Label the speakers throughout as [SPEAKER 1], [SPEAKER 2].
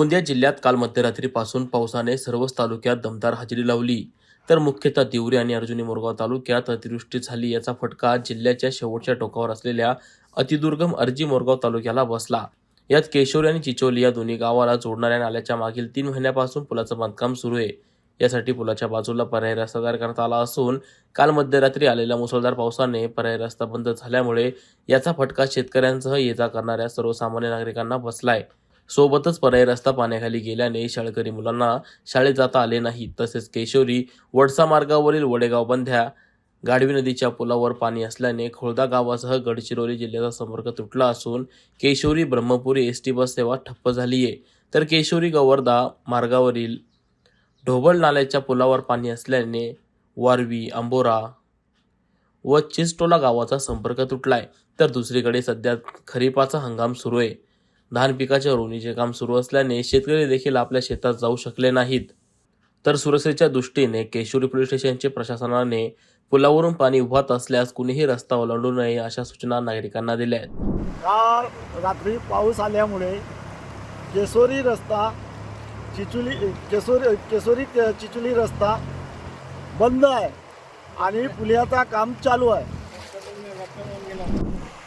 [SPEAKER 1] गोंदिया जिल्ह्यात काल मध्यरात्रीपासून पावसाने सर्वच तालुक्यात दमदार हजेरी लावली. तर मुख्यतः देवरी आणि अर्जुनी मोरगाव तालुक्यात अतिवृष्टी झाली याचा फटका जिल्ह्याच्या शेवटच्या टोकावर असलेल्या अतिदुर्गम अर्जी मोरगाव तालुक्याला बसला. यात केशोरी आणि चिचोली या दोन्ही गावाला जोडणाऱ्या नाल्याच्या मागील तीन महिन्यापासून पुलाचं बांधकाम सुरू आहे. यासाठी पुलाच्या बाजूला पर्यायी रस्ता तयार करण्यात आला असून काल मध्यरात्री आलेल्या मुसळधार पावसाने पर्यायी रस्ता बंद झाल्यामुळे याचा फटका शेतकऱ्यांसह ये जा करणाऱ्या सर्वसामान्य नागरिकांना बसलाय. सोबतच पर्याय रस्ता पाण्याखाली गेल्याने शाळकरी मुलांना शाळेत जाता आले नाही. तसेच केशोरी वडसा मार्गावरील वडेगाव बंध्या गाढवी नदीच्या पुलावर पाणी असल्याने खोळदा गावासह गडचिरोली जिल्ह्याचा संपर्क तुटला असून Keshori Brahmapuri S T bus सेवा ठप्प झाली आहे तर केशोरी गवर्धा मार्गावरील ढोबळ नाल्याच्या पुलावर पाणी असल्याने वारवी आंबोरा व चिस्टोला गावाचा संपर्क तुटला आहे तर दुसरीकडे सध्या खरीपाचा हंगाम सुरू आहे. धान पिकाच्या रोवणीचे काम सुरू असल्याने शेतकरी देखील आपल्या शेतात जाऊ शकले नाहीत. तर सुरक्षेच्या दृष्टीने केशोरी पोलीस स्टेशनचे प्रशासनाने पुलावरून पाणी वाहत असल्यास कुणीही रस्ता ओलांडू नये अशा सूचना नागरिकांना दिल्या आहेत.
[SPEAKER 2] काल रात्री पाऊस आल्यामुळे केसोरी रस्ता चिचुली केसोरी केसोरी चिचुली रस्ता बंद आहे आणि पुलियाचा काम चालू आहे.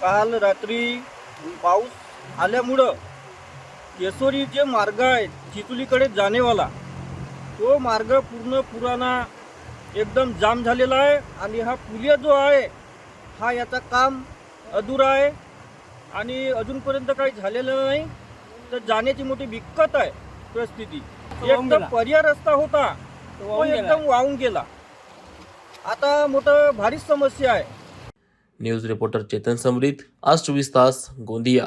[SPEAKER 3] काल रात्री पाऊस आल्यामुळं केसोरी जे मार्ग आहे चिचुलीकडे जाणेवाला तो मार्ग पूर्ण पुराणा एकदम जाम झालेला आहे आणि हा पुलिया जो आहे हा याचा काम अधुरा आहे आणि अजूनपर्यंत काही झालेलं नाही तर जाण्याची मोठी दिक्कत आहे परिस्थिती. एकदम पर्याय रस्ता होता तो एकदम वाहून गेला. आता मोठं भारीच समस्या आहे.
[SPEAKER 1] न्यूज रिपोर्टर चेतन समरीत आज चोवीस तास गोंदिया.